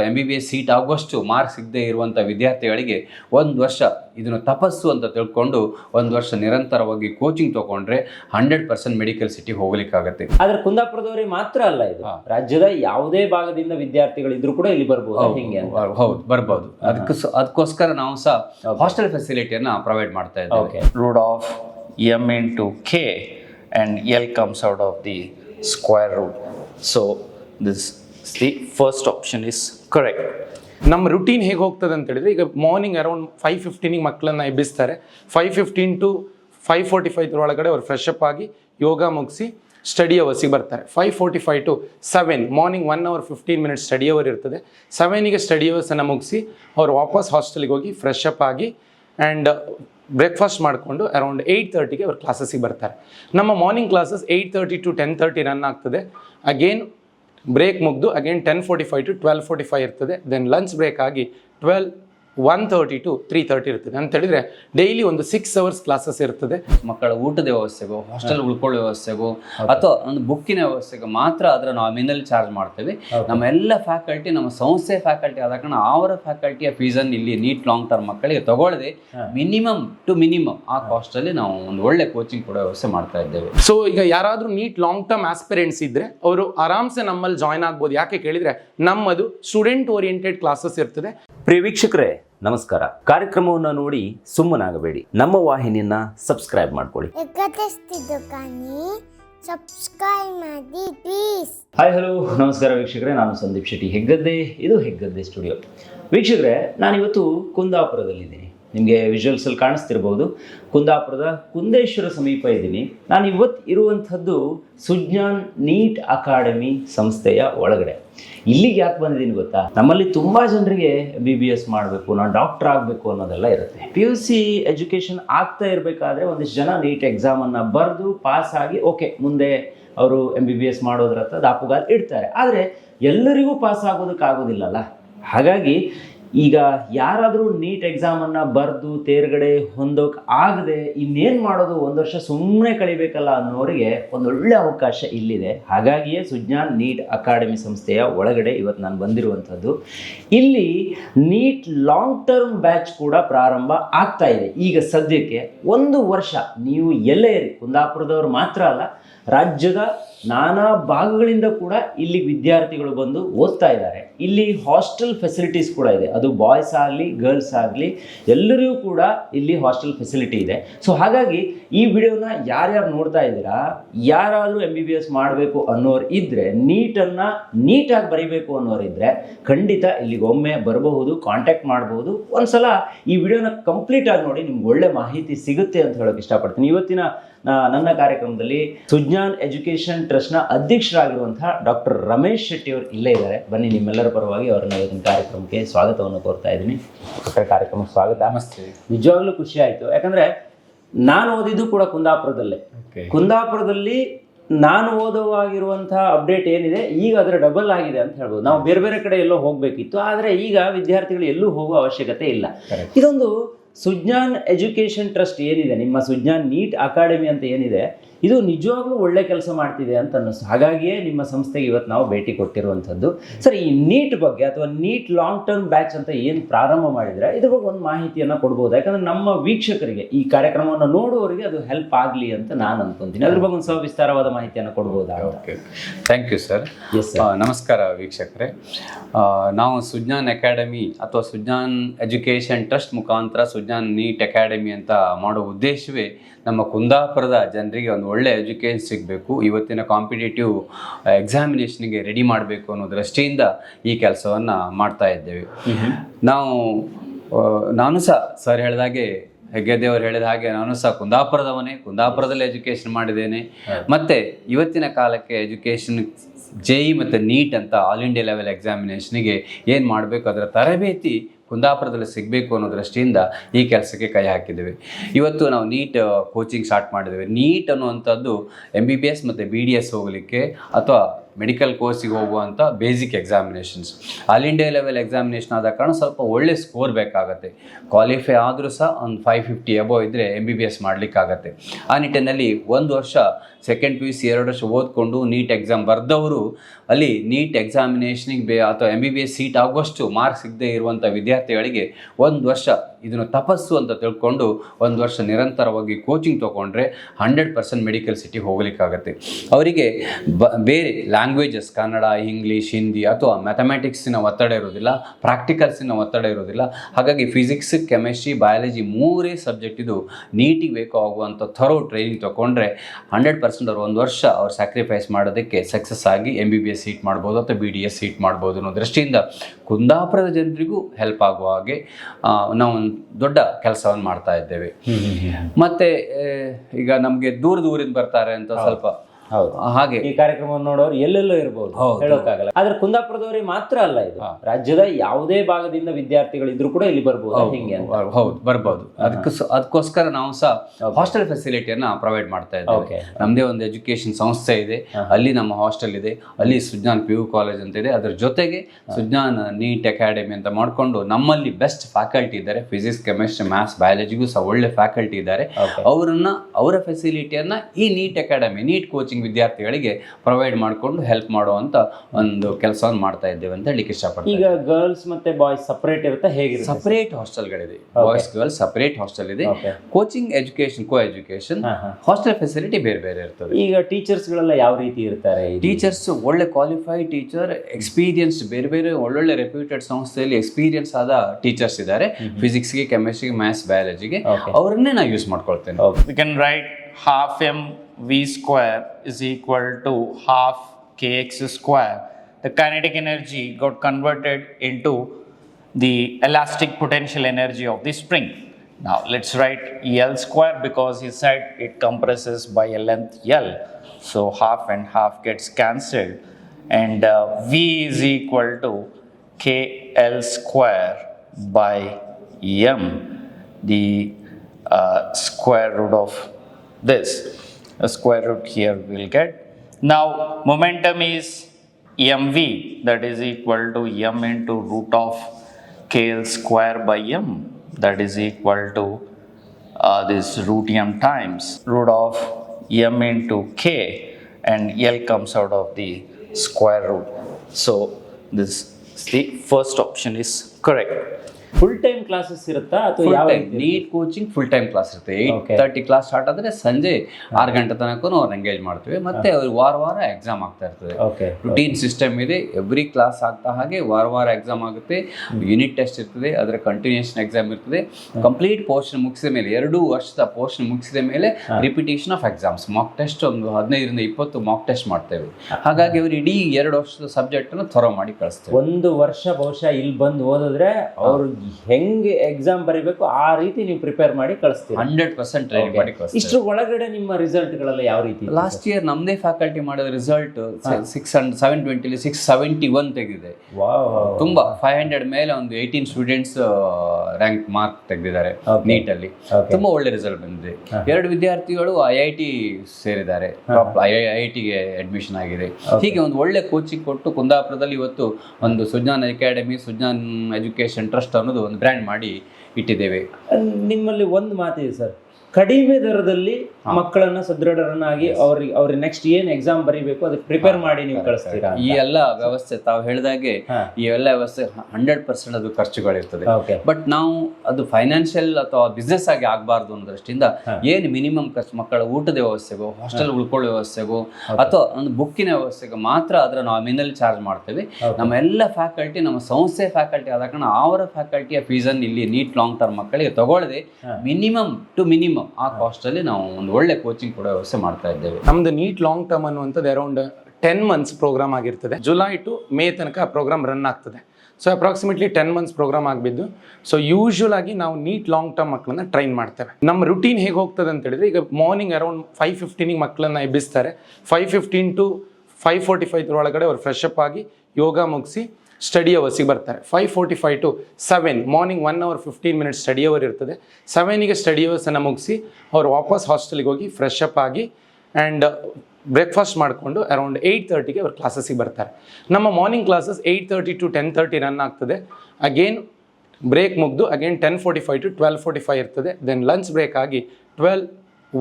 M B B S seat ಆಗುವಷ್ಟು marks ಸಿಗದೆ ಇರುವಂಥ ವಿದ್ಯಾರ್ಥಿಗಳಿಗೆ ಒಂದು ವರ್ಷ ಇದನ್ನು ತಪಸ್ಸು ಅಂತ ತಿಳ್ಕೊಂಡು ಒಂದು ವರ್ಷ ನಿರಂತರವಾಗಿ ಕೋಚಿಂಗ್ ತಗೊಂಡ್ರೆ ಹಂಡ್ರೆಡ್ ಪರ್ಸೆಂಟ್ ಮೆಡಿಕಲ್ ಸಿಟಿ ಹೋಗ್ಲಿಕ್ಕಾಗತ್ತೆ. ಆದ್ರೆ ಕುಂದಾಪುರದವರಿಗೆ ಮಾತ್ರ ಅಲ್ಲ ಇದು. ರಾಜ್ಯದ ಯಾವುದೇ ಭಾಗದಿಂದ ವಿದ್ಯಾರ್ಥಿಗಳಿದ್ರು ಕೂಡ ಇಲ್ಲಿ ಬರ್ಬೋದು ಹಿಂಗೆ ಹೌದು ಬರ್ಬೋದು. ಅದಕ್ಕೆ ಅದಕ್ಕೋಸ್ಕರ ನಾವು ಸಹ ಹಾಸ್ಟೆಲ್ ಫೆಸಿಲಿಟಿಯನ್ನ ಪ್ರೊವೈಡ್ ಮಾಡ್ತಾ ಇದ್ದೇವೆ. Root of M into K and L comes out of the square root. So this the first option is correct. ನಮ್ಮ ರುಟೀನ್ ಹೇಗೆ ಹೋಗ್ತದೆ ಅಂತ ಹೇಳಿದ್ರೆ, ಈಗ ಮಾರ್ನಿಂಗ್ ಅರೌಂಡ್ ಫೈವ್ ಫಿಫ್ಟೀನಿಗೆ ಮಕ್ಕಳನ್ನ ಎಬ್ಬಿಸ್ತಾರೆ. Five fifteen to five forty five ಒಳಗಡೆ ಅವ್ರು ಫ್ರೆಶ್ ಅಪ್ ಆಗಿ ಯೋಗ ಮುಗಿಸಿ ಸ್ಟಡಿ ಅವರ್ಸಿಗೆ ಬರ್ತಾರೆ. Five forty five to seven morning one hour fifteen minutes study hour ಇರ್ತದೆ ಸೆವೆನಿಗೆ ಸ್ಟಡಿ ಅವರ್ಸನ್ನು ಮುಗಿಸಿ ಅವ್ರು ವಾಪಸ್ ಹಾಸ್ಟೆಲ್ಗೆ ಹೋಗಿ ಫ್ರೆಶ್ ಅಪ್ ಆಗಿ ಆ್ಯಂಡ್ ಬ್ರೇಕ್ಫಾಸ್ಟ್ ಮಾಡಿಕೊಂಡು ಅರೌಂಡ್ ಏಯ್ಟ್ ತರ್ಟಿಗೆ ಅವ್ರು ಕ್ಲಾಸಸ್ಸಿಗೆ ಬರ್ತಾರೆ. ನಮ್ಮ morning classes eight thirty to ten thirty run ಆಗ್ತದೆ. ಅಗೇನ್ ಬ್ರೇಕ್ ಮುಗಿದು again ten forty five to twelve forty five ಇರ್ತದೆ. ದೆನ್ ಲಂಚ್ ಬ್ರೇಕ್ ಆಗಿ twelve one thirty to three thirty ಇರ್ತದೆ ಅಂತ ಹೇಳಿದ್ರೆ ಡೈಲಿ ಒಂದು ಸಿಕ್ಸ್ ಅವರ್ಸ್ ಕ್ಲಾಸಸ್ ಇರ್ತದೆ. ಮಕ್ಕಳ ಊಟದ ವ್ಯವಸ್ಥೆಗೂ ಹಾಸ್ಟೆಲ್ ಉಳ್ಕೊಳ್ಳೋ ವ್ಯವಸ್ಥೆಗೂ ಅಥವಾ ಒಂದು ಬುಕ್ಕಿನ ವ್ಯವಸ್ಥೆಗೂ ಮಾತ್ರ ಅದರ ನಾಮಿನಲ್ ಚಾರ್ಜ್ ಮಾಡ್ತೇವೆ. ನಮ್ಮ ಎಲ್ಲ ಫ್ಯಾಕಲ್ಟಿ ನಮ್ಮ ಸಂಸ್ಥೆ ಫ್ಯಾಕಲ್ಟಿ ಆದ ಕಾರಣ ಅವರ ಫ್ಯಾಕಲ್ಟಿಯ ಫೀಸನ್ನು ಇಲ್ಲಿ ನೀಟ್ ಲಾಂಗ್ ಟರ್ಮ್ ಮಕ್ಕಳಿಗೆ ತಗೊಳ್ಳದೆ ಮಿನಿಮಮ್ ಟು ಮಿನಿಮಮ್ ಆ ಕಾಸ್ಟಲ್ಲಿ ನಾವು ಒಂದು ಒಳ್ಳೆ ಕೋಚಿಂಗ್ ಕೊಡೋ ವ್ಯವಸ್ಥೆ ಮಾಡ್ತಾ ಇದ್ದೇವೆ. ಸೊ ಈಗ ಯಾರಾದರೂ ನೀಟ್ ಲಾಂಗ್ ಟರ್ಮ್ ಆಸ್ಪಿರೆಂಟ್ಸ್ ಇದ್ರೆ ಅವರು ಆರಾಮ್ಸೆ ನಮ್ಮಲ್ಲಿ ಜಾಯ್ನ್ ಆಗ್ಬೋದು. ಯಾಕೆ ಕೇಳಿದ್ರೆ ನಮ್ಮದು ಸ್ಟೂಡೆಂಟ್ ಓರಿಯೆಂಟೆಡ್ ಕ್ಲಾಸಸ್ ಇರ್ತದೆ. ಪ್ರಿಯ ವೀಕ್ಷಕರೇ ನಮಸ್ಕಾರ. ಕಾರ್ಯಕ್ರಮವನ್ನು ನೋಡಿ ಸುಮ್ಮನಾಗಬೇಡಿ. ನಮ್ಮ ವಾಹಿನಿಯನ್ನ ಸಬ್ಸ್ಕ್ರೈಬ್ ಮಾಡ್ಕೊಳ್ಳಿ. ಸಬ್ಸ್ಕ್ರೈಬ್ ಮಾಡಿ ಪ್ಲೀಸ್ ಹಾಯ್ ಹಲೋ ನಮಸ್ಕಾರ ವೀಕ್ಷಕರೇ ನಾನು ಸಂದೀಪ್ ಶೆಟ್ಟಿ ಹೆಗ್ಗದ್ದೆ. ಇದು ಹೆಗ್ಗದ್ದೆ ಸ್ಟುಡಿಯೋ. ವೀಕ್ಷಕರೇ ನಾನಿವತ್ತು ಕುಂದಾಪುರದಲ್ಲಿದ್ದೀನಿ. ನಿಮಗೆ ವಿಜುವಲ್ಸಲ್ಲಿ ಕಾಣಿಸ್ತಿರ್ಬೋದು. ಕುಂದಾಪುರದ ಕುಂದೇಶ್ವರ ಸಮೀಪ ಇದ್ದೀನಿ. ನಾನು ಇವತ್ತು ಇರುವಂಥದ್ದು ಸುಜ್ಞಾನ್ ನೀಟ್ ಅಕಾಡೆಮಿ ಸಂಸ್ಥೆಯ ಒಳಗಡೆ. ಇಲ್ಲಿಗೆ ಯಾಕೆ ಬಂದಿದ್ದೀನಿ ಗೊತ್ತಾ? ನಮ್ಮಲ್ಲಿ ತುಂಬ ಜನರಿಗೆ ಬಿ ಬಿ ಎಸ್ ಮಾಡಬೇಕು, ನಾನು ಡಾಕ್ಟರ್ ಆಗಬೇಕು ಅನ್ನೋದೆಲ್ಲ ಇರುತ್ತೆ. ಪಿ ಯು ಸಿ ಎಜುಕೇಷನ್ ಆಗ್ತಾ ಇರಬೇಕಾದ್ರೆ ಒಂದಿಷ್ಟು ಜನ ನೀಟ್ ಎಕ್ಸಾಮನ್ನು ಬರೆದು ಪಾಸ್ ಆಗಿ ಓಕೆ ಮುಂದೆ ಅವರು ಎಂ ಬಿ ಬಿ ಎಸ್ ಮಾಡೋದ್ರ ಹತ್ರ ದಾಪುಗಾಲ್ ಇಡ್ತಾರೆ. ಆದರೆ ಎಲ್ಲರಿಗೂ ಪಾಸ್ ಆಗೋದಕ್ಕಾಗೋದಿಲ್ಲಲ್ಲ? ಹಾಗಾಗಿ ಈಗ ಯಾರಾದರೂ ನೀಟ್ ಎಕ್ಸಾಮನ್ನು ಬರೆದು ತೇರ್ಗಡೆ ಹೊಂದೋಕೆ ಆಗದೆ ಇನ್ನೇನು ಮಾಡೋದು ಒಂದು ವರ್ಷ ಸುಮ್ಮನೆ ಕಳಿಬೇಕಲ್ಲ ಅನ್ನೋರಿಗೆ ಒಂದೊಳ್ಳೆ ಅವಕಾಶ ಇಲ್ಲಿದೆ. ಹಾಗಾಗಿಯೇ ಸುಜ್ಞಾನ್ ನೀಟ್ ಅಕಾಡೆಮಿ ಸಂಸ್ಥೆಯ ಒಳಗಡೆ ಇವತ್ತು ನಾನು ಬಂದಿರುವಂಥದ್ದು. ಇಲ್ಲಿ ನೀಟ್ ಲಾಂಗ್ ಟರ್ಮ್ ಬ್ಯಾಚ್ ಕೂಡ ಪ್ರಾರಂಭ ಆಗ್ತಾ ಇದೆ. ಈಗ ಸದ್ಯಕ್ಕೆ ಒಂದು ವರ್ಷ ನೀವು ಎಲ್ಲೇ ಇರಿ, ಕುಂದಾಪುರದವರು ಮಾತ್ರ ಅಲ್ಲ, ರಾಜ್ಯದ ನಾನಾ ಭಾಗಗಳಿಂದ ಕೂಡ ಇಲ್ಲಿ ವಿದ್ಯಾರ್ಥಿಗಳು ಬಂದು ಓದ್ತಾ ಇದ್ದಾರೆ. ಇಲ್ಲಿ ಹಾಸ್ಟೆಲ್ ಫೆಸಿಲಿಟೀಸ್ ಕೂಡ ಇದೆ. ಅದು ಬಾಯ್ಸ್ ಆಗಲಿ ಗರ್ಲ್ಸ್ ಆಗಲಿ, ಎಲ್ಲರಿಗೂ ಕೂಡ ಇಲ್ಲಿ ಹಾಸ್ಟೆಲ್ ಫೆಸಿಲಿಟಿ ಇದೆ. ಸೊ ಹಾಗಾಗಿ ಈ ವಿಡಿಯೋನ ಯಾರ್ಯಾರು ನೋಡ್ತಾ ಇದ್ದೀರಾ, ಯಾರಾದರೂ ಎಂ ಬಿ ಬಿ ಎಸ್ ಮಾಡಬೇಕು ಅನ್ನೋರು ಇದ್ದರೆ ನೀಟನ್ನು ನೀಟಾಗಿ ಬರೀಬೇಕು ಅನ್ನೋರು ಇದ್ದರೆ ಖಂಡಿತ ಇಲ್ಲಿಗೆ ಒಮ್ಮೆ ಬರಬಹುದು ಕಾಂಟ್ಯಾಕ್ಟ್ ಮಾಡಬಹುದು ಒಂದ್ಸಲ ಈ ವಿಡಿಯೋನ ಕಂಪ್ಲೀಟ್ ಆಗಿ ನೋಡಿ ನಿಮ್ಗೆ ಒಳ್ಳೆ ಮಾಹಿತಿ ಸಿಗುತ್ತೆ ಅಂತ ಹೇಳೋಕೆ ಇಷ್ಟಪಡ್ತೀನಿ. ಇವತ್ತಿನ ನನ್ನ ಕಾರ್ಯಕ್ರಮದಲ್ಲಿ ಸುಜ್ಞಾನ್ ಎಜುಕೇಷನ್ ಟ್ರಸ್ಟ್ನ ಅಧ್ಯಕ್ಷರಾಗಿರುವಂತಹ ಡಾಕ್ಟರ್ ರಮೇಶ್ ಶೆಟ್ಟಿ ಅವರು ಇಲ್ಲೇ ಇದ್ದಾರೆ. ಬನ್ನಿ ನಿಮ್ಮೆಲ್ಲರ ಪರವಾಗಿ ಅವರನ್ನ ಇವತ್ತಿನ ಕಾರ್ಯಕ್ರಮಕ್ಕೆ ಸ್ವಾಗತವನ್ನು ಕೋರ್ತಾ ಇದ್ದೀನಿ. ಡಾಕ್ಟರ್ ಕಾರ್ಯಕ್ರಮಕ್ಕೆ ಸ್ವಾಗತ. ನಮಸ್ತೆ. ನಿಜವಾಗ್ಲೂ ಖುಷಿ ಆಯಿತು. ಯಾಕಂದ್ರೆ ನಾನು ಓದಿದ್ದು ಕೂಡ ಕುಂದಾಪುರದಲ್ಲೇ. ಕುಂದಾಪುರದಲ್ಲಿ ನಾನು ಓದುವಾಗಿರುವಂತಹ ಅಪ್ಡೇಟ್ ಏನಿದೆ ಈಗ ಅದರ ಡಬಲ್ ಆಗಿದೆ ಅಂತ ಹೇಳ್ಬೋದು. ನಾವು ಬೇರೆ ಬೇರೆ ಕಡೆ ಎಲ್ಲೋ ಹೋಗಬೇಕಿತ್ತು ಆದರೆ ಈಗ ವಿದ್ಯಾರ್ಥಿಗಳು ಎಲ್ಲೂ ಹೋಗುವ ಅವಶ್ಯಕತೆ ಇಲ್ಲ. ಇದೊಂದು ಸುಜ್ಞಾನ್ ಎಜುಕೇಷನ್ ಟ್ರಸ್ಟ್ ಏನಿದೆ ನಿಮ್ಮ ಸುಜ್ಞಾನ್ ನೀಟ್ ಅಕಾಡೆಮಿ ಅಂತ ಏನಿದೆ ಇದು ನಿಜವಾಗ್ಲೂ ಒಳ್ಳೆ ಕೆಲಸ ಮಾಡ್ತಿದೆ ಅಂತ ಅನ್ನಿಸ್ತು. ಹಾಗಾಗಿಯೇ ನಿಮ್ಮ ಸಂಸ್ಥೆಗೆ ಇವತ್ತು ನಾವು ಭೇಟಿ ಕೊಟ್ಟಿರುವಂಥದ್ದು. ಸರ್ ಈ ನೀಟ್ ಬಗ್ಗೆ ಅಥವಾ ನೀಟ್ ಲಾಂಗ್ ಟರ್ಮ್ ಬ್ಯಾಚ್ ಅಂತ ಏನು ಪ್ರಾರಂಭ ಮಾಡಿದ್ರೆ ಇದ್ರ ಬಗ್ಗೆ ಒಂದು ಮಾಹಿತಿಯನ್ನು ಕೊಡ್ಬೋದು. ಯಾಕಂದ್ರೆ ನಮ್ಮ ವೀಕ್ಷಕರಿಗೆ ಈ ಕಾರ್ಯಕ್ರಮವನ್ನು ನೋಡುವವರಿಗೆ ಅದು ಹೆಲ್ಪ್ ಆಗಲಿ ಅಂತ ನಾನು ಅನ್ಕೊಂತೀನಿ. ಅದ್ರ ಬಗ್ಗೆ ಒಂದು ಸವಿಸ್ತಾರವಾದ ಮಾಹಿತಿಯನ್ನು ಕೊಡ್ಬೋದಾ okay thank you sir yes ನಮಸ್ಕಾರ ವೀಕ್ಷಕರೇ. ನಾವು ಸುಜ್ಞಾನ್ ಅಕಾಡೆಮಿ ಅಥವಾ ಸುಜ್ಞಾನ್ ಎಜುಕೇಷನ್ ಟ್ರಸ್ಟ್ ಮುಖಾಂತರ ಸುಜ್ಞಾನ್ ನೀಟ್ ಅಕಾಡೆಮಿ ಅಂತ ಮಾಡೋ ಉದ್ದೇಶವೇ ನಮ್ಮ ಕುಂದಾಪುರದ ಜನರಿಗೆ ಒಂದು ಒಳ್ಳೆ ಎಜುಕೇಷನ್ ಸಿಗಬೇಕು ಇವತ್ತಿನ ಕಾಂಪಿಟೇಟಿವ್ ಎಕ್ಸಾಮಿನೇಷನ್ಗೆ ರೆಡಿ ಮಾಡಬೇಕು ಅನ್ನೋ ದೃಷ್ಟಿಯಿಂದ ಈ ಕೆಲಸವನ್ನು ಮಾಡ್ತಾ ಇದ್ದೇವೆ. ನಾವು ನಾನು ಸಹ ಸರ್ ಹೇಳಿದಾಗೆ ಹೆಗ್ಗೆದೇವರು ಹೇಳಿದ ಹಾಗೆ ನಾನು ಸಹ ಕುಂದಾಪುರದವನೇ ಕುಂದಾಪುರದಲ್ಲಿ ಎಜುಕೇಷನ್ ಮಾಡಿದ್ದೇನೆ. ಮತ್ತೆ ಇವತ್ತಿನ ಕಾಲಕ್ಕೆ ಎಜುಕೇಷನ್ ಜೆ ಇ ಮತ್ತು ನೀಟ್ ಅಂತ ಆಲ್ ಇಂಡಿಯಾ ಲೆವೆಲ್ ಎಕ್ಸಾಮಿನೇಷನ್ಗೆ ಏನು ಮಾಡಬೇಕು ಅದರ ತರಬೇತಿ ಕುಂದಾಪುರದಲ್ಲಿ ಸಿಗಬೇಕು ಅನ್ನೋ ದೃಷ್ಟಿಯಿಂದ ಈ ಕೆಲಸಕ್ಕೆ ಕೈ ಹಾಕಿದ್ದೇವೆ. ಇವತ್ತು ನಾವು ನೀಟ್ ಕೋಚಿಂಗ್ ಸ್ಟಾರ್ಟ್ ಮಾಡಿದ್ದೇವೆ. ನೀಟ್ ಅನ್ನುವಂಥದ್ದು ಎಂ ಬಿ ಬಿ ಎಸ್ ಮತ್ತು ಬಿ ಡಿ ಎಸ್ ಹೋಗಲಿಕ್ಕೆ ಅಥವಾ ಮೆಡಿಕಲ್ ಕೋರ್ಸಿಗೆ ಹೋಗುವಂಥ basic examinations all India level examination ಆದ ಕಾರಣ ಸ್ವಲ್ಪ ಒಳ್ಳೆ ಸ್ಕೋರ್ ಬೇಕಾಗುತ್ತೆ. ಕ್ವಾಲಿಫೈ ಆದರೂ ಸಹ ಒಂದು ಫೈವ್ ಫಿಫ್ಟಿ ಎಬೋ ಇದ್ದರೆ ಎಂ ಬಿ ಬಿ ಎಸ್ ಮಾಡಲಿಕ್ಕಾಗತ್ತೆ. ಆ ನಿಟ್ಟಿನಲ್ಲಿ ಒಂದು ವರ್ಷ ಸೆಕೆಂಡ್ ಪಿ ಯು ಸಿ ಎರಡು ವರ್ಷ ಓದ್ಕೊಂಡು ನೀಟ್ ಎಕ್ಸಾಮ್ ಬರೆದವರು ಅಲ್ಲಿ ನೀಟ್ ಎಕ್ಸಾಮಿನೇಷನಿಗೆ ಬೇ ಅಥವಾ M B B S seat ಆಗುವಷ್ಟು ಮಾರ್ಕ್ಸ್ ಸಿಗದೆ ಇರುವಂಥ ವಿದ್ಯಾರ್ಥಿಗಳಿಗೆ ಒಂದು ವರ್ಷ ಇದನ್ನು ತಪಸ್ಸು ಅಂತ ತಿಳ್ಕೊಂಡು ಒಂದು ವರ್ಷ ನಿರಂತರವಾಗಿ ಕೋಚಿಂಗ್ ತೊಗೊಂಡ್ರೆ ಹಂಡ್ರೆಡ್ ಪರ್ಸೆಂಟ್ ಮೆಡಿಕಲ್ ಸಿಟಿಗೆ ಹೋಗ್ಲಿಕ್ಕಾಗತ್ತೆ. ಅವರಿಗೆ ಬ, ಬೇರೆ ಲ್ಯಾಂಗ್ವೇಜಸ್ ಕನ್ನಡ ಇಂಗ್ಲೀಷ್ ಹಿಂದಿ ಅಥವಾ ಮ್ಯಾಥಮೆಟಿಕ್ಸಿನ ಒತ್ತಡ ಇರೋದಿಲ್ಲ ಪ್ರಾಕ್ಟಿಕಲ್ಸಿನ ಒತ್ತಡ ಇರೋದಿಲ್ಲ ಹಾಗಾಗಿ ಫಿಸಿಕ್ಸ್ ಕೆಮಿಸ್ಟ್ರಿ ಬಯಾಲಜಿ ಮೂರೇ ಸಬ್ಜೆಕ್ಟ್ ಇದು ನೀಟಿಗೆ ಬೇಕಾಗುವಂಥ ಥರೋ ಟ್ರೈನಿಂಗ್ ತೊಗೊಂಡ್ರೆ ಹಂಡ್ರೆಡ್ ಪರ್ಸೆಂಟ್ ಅವ್ರು ಒಂದು ವರ್ಷ ಅವ್ರು ಸ್ಯಾಕ್ರಿಫೈಸ್ ಮಾಡೋದಕ್ಕೆ ಸಕ್ಸಸ್ ಆಗಿ M B B S seat ಮಾಡ್ಬೋದು ಅಥವಾ ಬಿ ಡಿ ಎಸ್ ಸೀಟ್ ಮಾಡ್ಬೋದು ಅನ್ನೋ ದೃಷ್ಟಿಯಿಂದ ಕುಂದಾಪುರದ ಜನರಿಗೂ ಹೆಲ್ಪ್ ಆಗುವ ಹಾಗೆ ನಾವು ಒಂದು ದೊಡ್ಡ ಕೆಲಸವನ್ನು ಮಾಡ್ತಾ ಇದ್ದೇವೆ. ಮತ್ತೆ ಈಗ ನಮಗೆ ದೂರ ದೂರಿಂದ ಬರ್ತಾರೆ ಅಂತ ಸ್ವಲ್ಪ ಹಾಗೆ. ಈ ಕಾರ್ಯಕ್ರಮವನ್ನು ನೋಡೋರು ಎಲ್ಲೆಲ್ಲೋ ಇರಬಹುದು ಹೌದು. ಹೇಳೋಕ್ಕಾಗಲ್ಲ. ಆದ್ರೆ ಕುಂದಾಪುರದವರಿಗೆ ಮಾತ್ರ ಅಲ್ಲ ಇದು. ರಾಜ್ಯದ ಯಾವುದೇ ಭಾಗದಿಂದ ವಿದ್ಯಾರ್ಥಿಗಳು ಇದ್ರು ಕೂಡ ಇಲ್ಲಿ ಬರಬಹುದು ಹಿಂಗೆ ಹೌದು. ಬರಬಹುದು ಅದಕ್ಕೆ ಅದಕ್ಕೋಸ್ಕರ ನಾವು ಸಹ ಹಾಸ್ಟೆಲ್ ಫೆಸಿಲಿಟಿಯನ್ನ ಪ್ರೊವೈಡ್ ಮಾಡ್ತಾ. ಇದ್ದೇವೆ. ನಮ್ದೇ ಒಂದು ಎಜುಕೇಶನ್ ಸಂಸ್ಥೆ ಇದೆ. ಅಲ್ಲಿ ನಮ್ಮ ಹಾಸ್ಟೆಲ್ ಇದೆ. ಅಲ್ಲಿ ಸುಜ್ಞಾನ್ ಪಿ ಯು ಕಾಲೇಜ್ ಅಂತ ಇದೆ. ಅದರ ಜೊತೆಗೆ ಸುಜ್ಞಾನ್ ನೀಟ್ ಅಕಾಡೆಮಿ ಅಂತ ಮಾಡಿಕೊಂಡು ನಮ್ಮಲ್ಲಿ ಬೆಸ್ಟ್ ಫ್ಯಾಕಲ್ಟಿ ಇದ್ದಾರೆ. ಫಿಸಿಕ್ಸ್ ಕೆಮಿಸ್ಟ್ರಿ ಮ್ಯಾಥ್ಸ್ ಬಯಾಲಜಿಗೂ ಸಹ ಒಳ್ಳೆ ಫ್ಯಾಕಲ್ಟಿ ಇದ್ದಾರೆ. ಅವರನ್ನ ಅವರ ಫೆಸಿಲಿಟಿಯನ್ನ ಈ ನೀಟ್ ಅಕಾಡೆಮಿ ನೀಟ್ ಕೋಚಿಂಗ್ ವಿದ್ಯಾರ್ಥಿಗಳಿಗೆ ಪ್ರೊವೈಡ್ ಮಾಡಿಕೊಂಡು ಹೆಲ್ಪ್ ಮಾಡುವಂತ ಒಂದು ಕೆಲಸವನ್ನು ಮಾಡ್ತಾ ಇದ್ದೇವೆ ಅಂತ ಹೇಳಿಕ್ಕೆ ಇಷ್ಟಪಡ್ತೀನಿ ಈಗ ಗರ್ಲ್ಸ್ ಮತ್ತೆ ಬಾಯ್ಸ್ ಸಪರೇಟ್ ಇರುತ್ತೆ? ಹೇಗೆ ಸಪರೇಟ್ ಹಾಸ್ಟೆಲ್ಗಳಿದೆ ಬಾಯ್ಸ್ ಗರ್ಲ್ಸ್ ಸಪರೇಟ್ ಹಾಸ್ಟೆಲ್ ಇದೆ. ಕೋಚಿಂಗ್ ಎಜುಕೇಶನ್ ಕೋ ಎಜುಕೇಶನ್ ಹಾ, ಹಾ. ಹಾಸ್ಟೆಲ್ ಫೆಸಿಲಿಟಿ ಬೇರೆ ಬೇರೆ ಇರ್ತದೆ. ಈಗ ಟೀಚರ್ಸ್ ಗಳೆಲ್ಲ ಯಾವ ರೀತಿ ಇರ್ತಾರೆ ಟೀಚರ್ಸ್ ಒಳ್ಳೆ ಕ್ವಾಲಿಫೈಡ್ ಟೀಚರ್ ಎಕ್ಸ್ಪೀರಿಯನ್ಸ್ ಬೇರೆ ಬೇರೆ ಒಳ್ಳೊಳ್ಳೆ ರೆಪ್ಯೂಟೆಡ್ ಸಂಸ್ಥೆಯಲ್ಲಿ ಎಕ್ಸ್ಪೀರಿಯನ್ಸ್ ಆದ ಟೀಚರ್ಸ್ ಇದ್ದಾರೆ. ಫಿಸಿಕ್ಸ್ಗೆ ಕೆಮಿಸ್ಟ್ರಿಗೆ ಮ್ಯಾಥ್ಸ್ ಬಯಾಲಜಿಗೆ. ಅವರನ್ನೇ ನಾನು ಯೂಸ್ ಮಾಡ್ಕೊಳ್ತೇನೆ. We can write half m v square is equal to half kx square. The kinetic energy got converted into the elastic potential energy of the spring. Now let's write L square because he said it compresses by a length L. So half and half gets cancelled and uh, V is equal to KL square by M, the uh, square root of this. A square root here we'll get. Now momentum is mv that is equal to m into root of kl square by m that is equal to uh, this root m times root of m into k and l comes out of the square root. So this the first option is correct. Full time classes ಇರುತ್ತಾ ಅಥವಾ ಯಾವ NEET coaching full time class ಇರುತ್ತೆ. Eight. Thirty class start ಆದ್ರೆ ಸಂಜೆ ಆರು ಗಂಟೆ ತನಕ ಅವ್ರು ಎಂಗೇಜ್ ಮಾಡ್ತೀವಿ. ಮತ್ತೆ ಅವ್ರು ವಾರ ವಾರ ಎಕ್ಸಾಮ್ ಆಗ್ತಾ ಇರ್ತದೆ. ರುಟೀನ್ ಸಿಸ್ಟಮ್ ಇದೆ. ಎವ್ರಿ ಕ್ಲಾಸ್ ಆಗ್ತಾ ಹಾಗೆ ವಾರ ವಾರ ಎಕ್ಸಾಮ್ ಆಗುತ್ತೆ. ಯೂನಿಟ್ ಟೆಸ್ಟ್ ಇರ್ತದೆ ಅದರ ಕಂಟಿನ್ಯೂಷನ್ ಎಕ್ಸಾಮ್ ಇರ್ತದೆ. ಕಂಪ್ಲೀಟ್ ಪೋರ್ಷನ್ ಮುಗಿಸಿದ ಮೇಲೆ ಎರಡು ವರ್ಷದ ಪೋರ್ಷನ್ ಮುಗಿಸಿದ ಮೇಲೆ repetition of exams mock test ಒಂದು ಹದಿನೈದರಿಂದ ಇಪ್ಪತ್ತು ಮಾಕ್ ಟೆಸ್ಟ್ ಮಾಡ್ತೇವೆ. ಹಾಗಾಗಿ ಅವರು ಇಡೀ ಎರಡು ವರ್ಷದ ಸಬ್ಜೆಕ್ಟ್ ಅನ್ನು ಥರೋ ಮಾಡಿ ಕಳಿಸ್ತೇವೆ. ಒಂದು ವರ್ಷ ಬಹುಶಃ ಇಲ್ಲಿ ಬಂದು ಓದಿದ್ರೆ ಅವ್ರು ಹೆಂಗೆ ಎಕ್ಸಾಮ್ ಬರೀಬೇಕು ಆ ರೀತಿ ನೀವು ಪ್ರಿಪೇರ್ ಮಾಡಿ ಕಳಿಸ್ತೀವಿ ಹಂಡ್ರೆಡ್ ಪರ್ಸೆಂಟ್ ಟ್ರೈನಿಂಗ್ ಮಾಡಿ ಇಷ್ಟ್ರ ಒಳಗಡೆ ನಿಮ್ಮ ರಿಸಲ್ಟ್ ಗಳೆಲ್ಲ ಯಾವ ರೀತಿ? ಲಾಸ್ಟ್ ಇಯರ್ ನಮ್ದೇ ಫ್ಯಾಕಲ್ಟಿ ಮಾಡಿದ ರಿಸಲ್ಟ್ ಸಿಕ್ಸ್ ಹಂಡ್ರೆಡ್ ಸೆವೆನ್ ಟ್ವೆಂಟಿಲಿ ಸಿಕ್ಸ್ ಸೆವೆಂಟಿ ಒನ್ ತೆಗೆದಿದೆ. ತುಂಬಾ ಫೈವ್ ಹಂಡ್ರೆಡ್ ಮೇಲೆ ಒಂದು ಏಯ್ಟೀನ್ ಸ್ಟೂಡೆಂಟ್ಸ್ ರ್ಯಾಂಕ್ ಮಾರ್ಕ್ ತೆಗೆದಿದ್ದಾರೆ ನೀಟಲ್ಲಿ Okay. ತುಂಬಾ ಒಳ್ಳೆ ರಿಸಲ್ಟ್ ಬಂದಿದೆ. ಎರಡು ವಿದ್ಯಾರ್ಥಿಗಳು ಐ ಐ ಟಿ ಸೇರಿದ್ದಾರೆ. ಐ ಐ ಟಿಗೆ ಅಡ್ಮಿಷನ್ ಆಗಿದೆ. ಹೀಗೆ ಒಂದು ಒಳ್ಳೆ ಕೋಚಿಂಗ್ ಕೊಟ್ಟು ಕುಂದಾಪುರದಲ್ಲಿ ಇವತ್ತು ಒಂದು Sujnan academy Sujnan education trust ಅನ್ನೋದು ಒಂದು ಬ್ರ್ಯಾಂಡ್ ಮಾಡಿ ಇಟ್ಟಿದ್ದೇವೆ. ನಿಮ್ಮಲ್ಲಿ ಒಂದು ಮಾತಿದೆ ಸರ್. ಕಡಿಮೆ ದರದಲ್ಲಿ ಮಕ್ಕಳನ್ನ ಸದೃಢರನ್ನಾಗಿ ಅವ್ರಿಗೆ ಅವ್ರಿಗೆ ನೆಕ್ಸ್ಟ್ ಏನ್ ಎಕ್ಸಾಮ್ ಬರೀಬೇಕು ಅದಕ್ಕೆ ಪ್ರಿಪೇರ್ ಮಾಡಿ ನೀವು ಕಳಿಸ್ತೀರಾ ಈ ಎಲ್ಲ ವ್ಯವಸ್ಥೆ ತಾವು ಹೇಳಿದಾಗೆ. ಈ ಎಲ್ಲ ವ್ಯವಸ್ಥೆ ಹಂಡ್ರೆಡ್ ಪರ್ಸೆಂಟ್ ಅದು ಖರ್ಚುಗಳಿರ್ತದೆ. ಬಟ್ ನಾವು ಅದು ಫೈನಾನ್ಷಿಯಲ್ ಅಥವಾ ಬಿಸ್ನೆಸ್ ಆಗಿ ಆಗಬಾರ್ದು ಅನ್ನೋ ದೃಷ್ಟಿಯಿಂದ ಏನು ಮಿನಿಮಮ್ ಖರ್ಚು ಮಕ್ಕಳ ಊಟದ ವ್ಯವಸ್ಥೆಗೋ ಹಾಸ್ಟೆಲ್ ಉಳ್ಕೊಳ್ಳೋ ವ್ಯವಸ್ಥೆಗೋ ಅಥವಾ ಒಂದು ಬುಕ್ಕಿನ ವ್ಯವಸ್ಥೆಗೆ ಮಾತ್ರ ಅದರ ನಾಮಿನಲ್ ಚಾರ್ಜ್ ಮಾಡ್ತೇವೆ. ನಮ್ಮ ಎಲ್ಲ ಫ್ಯಾಕಲ್ಟಿ ನಮ್ಮ ಸಂಸ್ಥೆ ಫ್ಯಾಕಲ್ಟಿ ಆದ ಕಾರಣ ಅವರ ಫ್ಯಾಕಲ್ಟಿಯ ಫೀಸನ್ನು ಇಲ್ಲಿ ನೀಟ್ ಲಾಂಗ್ ಟರ್ಮ್ ಮಕ್ಕಳಿಗೆ ತಗೊಳ್ಳದೆ ಮಿನಿಮಮ್ ಟು ಮಿನಿಮಮ್ ಆ ಕಾಸ್ಟಲ್ಲಿ ನಾವು ಒಂದು ಒಳ್ಳೆ ಕೋಚಿಂಗ್ ಕೊಡೋ ವ್ಯವಸ್ಥೆ ಮಾಡ್ತಾ ಇದ್ದೇವೆ. ನಮ್ದು ನೀಟ್ ಲಾಂಗ್ ಟರ್ಮ್ ಅನ್ನುವಂಥದ್ದು ಅರೌಂಡ್ ಟೆನ್ ಮಂತ್ಸ್ ಪ್ರೋಗ್ರಾಮ್ ಆಗಿರ್ತದೆ. ಜುಲೈ ಟು ಮೇ ತನಕ ಪ್ರೋಗ್ರಾಮ್ ರನ್ ಆಗ್ತದೆ. So approximately ten months program ಆಗಿಬಿದ್ದು so usual ಆಗಿ ನಾವು ನೀಟ್ ಲಾಂಗ್ ಟರ್ಮ್ ಮಕ್ಕಳನ್ನ ಟ್ರೈನ್ ಮಾಡ್ತೇವೆ. ನಮ್ಮ ರುಟೀನ್ ಹೇಗೆ ಹೋಗ್ತದೆ ಅಂತ ಹೇಳಿದ್ರೆ, ಈಗ ಮಾರ್ನಿಂಗ್ ಅರೌಂಡ್ ಫೈವ್ ಫಿಫ್ಟೀನಿಗೆ ಮಕ್ಕಳನ್ನ ಎಬ್ಬಿಸ್ತಾರೆ. Five fifteen to five forty five ಒಳಗಡೆ ಅವ್ರು ಫ್ರೆಶ್ ಅಪ್ ಆಗಿ ಯೋಗ ಮುಗಿಸಿ ಸ್ಟಡಿ ಅವರ್ಸಿಗೆ ಬರ್ತಾರೆ. Five forty five to seven morning one hour fifteen minutes study hour ಇರ್ತದೆ ಸೆವೆನಿಗೆ ಸ್ಟಡಿ ಅವರ್ಸನ್ನು ಮುಗಿಸಿ ಅವ್ರು ವಾಪಸ್ ಹಾಸ್ಟೆಲಿಗೆ ಹೋಗಿ ಫ್ರೆಶ್ ಅಪ್ ಆಗಿ ಆ್ಯಂಡ್ ಬ್ರೇಕ್ಫಾಸ್ಟ್ ಮಾಡಿಕೊಂಡು ಅರೌಂಡ್ ಏಯ್ಟ್ ತರ್ಟಿಗೆ ಅವ್ರು ಕ್ಲಾಸಸ್ಸಿಗೆ ಬರ್ತಾರೆ. ನಮ್ಮ morning classes eight thirty to ten thirty run ಆಗ್ತದೆ. ಅಗೇನ್ ಬ್ರೇಕ್ ಮುಗಿದು again ten forty five to twelve forty five ಇರ್ತದೆ. ದೆನ್ ಲಂಚ್ ಬ್ರೇಕ್ ಆಗಿ twelve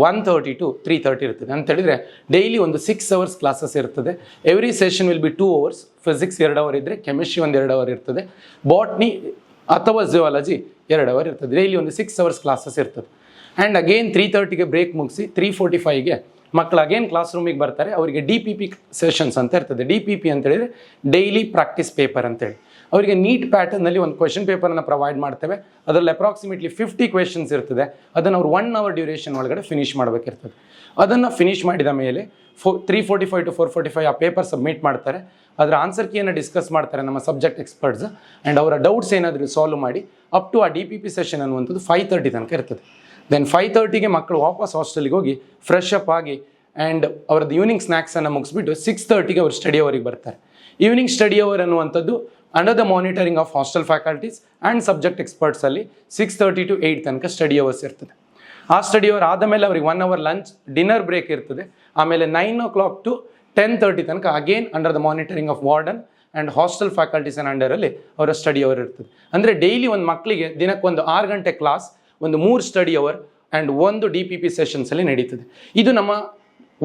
one thirty to three thirty ಇರ್ತದೆ ಅಂತ ಹೇಳಿದ್ರೆ ಡೈಲಿ ಒಂದು ಸಿಕ್ಸ್ ಅವರ್ಸ್ ಕ್ಲಾಸಸ್ ಇರ್ತದೆ every session will be two hours physics ಎರಡು ಅವರ್ ಇದ್ದರೆ ಕೆಮಿಸ್ಟ್ರಿ ಒಂದು ಎರಡು ಅವರ್ ಇರ್ತದೆ. ಬಾಟ್ನಿ ಅಥವಾ ಜಿಯಾಲಜಿ ಎರಡು ಅವರ್ ಇರ್ತದೆ. ಡೈಲಿ ಒಂದು ಸಿಕ್ಸ್ ಅವರ್ಸ್ ಕ್ಲಾಸಸ್ ಇರ್ತದೆ. ಆ್ಯಂಡ್ ಅಗೇನ್ ತ್ರೀ ತರ್ಟಿಗೆ ಬ್ರೇಕ್ ಮುಗಿಸಿ ತ್ರೀ ಫೋರ್ಟಿ ಫೈವ್ಗೆ ಮಕ್ಕಳು ಅಗೇನ್ ಕ್ಲಾಸ್ ರೂಮಿಗೆ ಬರ್ತಾರೆ. ಅವರಿಗೆ ಡಿ ಪಿ ಪಿ ಸೆಷನ್ಸ್ ಅಂತ ಇರ್ತದೆ. ಡಿ ಪಿ ಪಿ ಅಂತೇಳಿದರೆ ಡೈಲಿ ಪ್ರಾಕ್ಟೀಸ್ ಪೇಪರ್ ಅಂತೇಳಿ ಅವರಿಗೆ ನೀಟ್ ಪ್ಯಾಟರ್ನಲ್ಲಿ ಒಂದು ಕ್ವೆಶನ್ ಪೇಪರನ್ನು ಪ್ರೊವೈಡ್ ಮಾಡ್ತೇವೆ. ಅದರಲ್ಲಿ ಅಪ್ರಾಕ್ಸಿಮೇಟ್ಲಿ ಫಿಫ್ಟಿ ಕ್ವೆಶನ್ಸ್ ಇರ್ತದೆ. ಅದನ್ನು ಅವ್ರು ಒನ್ ಅವರ್ ಡ್ಯೂರೇಷನ್ ಒಳಗಡೆ ಫಿನಿಶ್ ಮಾಡಬೇಕಿರ್ತದೆ. ಅದನ್ನು ಫಿನಿಶ್ ಮಾಡಿದ ಮೇಲೆ four three forty five to four forty five ಆ ಪೇಪರ್ ಸಬ್ಮಿಟ್ ಮಾಡ್ತಾರೆ. ಅದರ ಆನ್ಸರ್ ಕೀಯನ್ನು ಡಿಸ್ಕಸ್ ಮಾಡ್ತಾರೆ ನಮ್ಮ ಸಬ್ಜೆಕ್ಟ್ ಎಕ್ಸ್ಪರ್ಟ್ಸ್ ಆ್ಯಂಡ್ ಅವರ ಡೌಟ್ಸ್ ಏನಾದರೂ ಸಾಲ್ವ್ ಮಾಡಿ ಅಪ್ ಟು ಆ ಡಿ ಪಿ ಪಿ ಸೆಷನ್ ಅನ್ನುವಂಥದ್ದು ಫೈವ್ ತರ್ಟಿ ತನಕ ಇರ್ತದೆ. ದೆನ್ ಫೈವ್ ತರ್ಟಿಗೆ ಮಕ್ಕಳು ವಾಪಸ್ ಹಾಸ್ಟೆಲಿಗೆ ಹೋಗಿ ಫ್ರೆಶ್ ಅಪ್ ಆಗಿ ಆ್ಯಂಡ್ ಅವ್ರದ್ದು ಈವ್ನಿಂಗ್ ಸ್ನ್ಯಾಕ್ಸನ್ನು ಮುಗಿಸ್ಬಿಟ್ಟು ಸಿಕ್ಸ್ ತರ್ಟಿಗೆ ಅವ್ರು ಸ್ಟಡಿ ಅವರಿಗೆ ಬರ್ತಾರೆ. ಈವ್ನಿಂಗ್ ಸ್ಟಡಿ ಅವರ್ ಅನ್ನುವಂಥದ್ದು under the monitoring of hostel faculties and subject ಎಕ್ಸ್ಪರ್ಟ್ಸಲ್ಲಿ six thirty to eight ತನಕ ಸ್ಟಡಿ ಅವರ್ಸ್ ಇರ್ತದೆ. ಆ ಸ್ಟಡಿ ಅವರ್ ಆದಮೇಲೆ ಅವ್ರಿಗೆ one hour lunch dinner break ಇರ್ತದೆ. ಆಮೇಲೆ nine o'clock to ten thirty ತನಕ again under the monitoring of warden and hostel faculties and ಅಂಡರಲ್ಲಿ ಅವರ study hour ಇರ್ತದೆ. ಅಂದರೆ ಡೈಲಿ ಒಂದು ಮಕ್ಕಳಿಗೆ ದಿನಕ್ಕೊಂದು ಆರು ಗಂಟೆ ಕ್ಲಾಸ್ ಒಂದು ಮೂರು ಸ್ಟಡಿ ಅವರ್ ಆ್ಯಂಡ್ ಒಂದು ಡಿ ಪಿ ಪಿ ಸೆಷನ್ಸಲ್ಲಿ ನಡೀತದೆ. ಇದು ನಮ್ಮ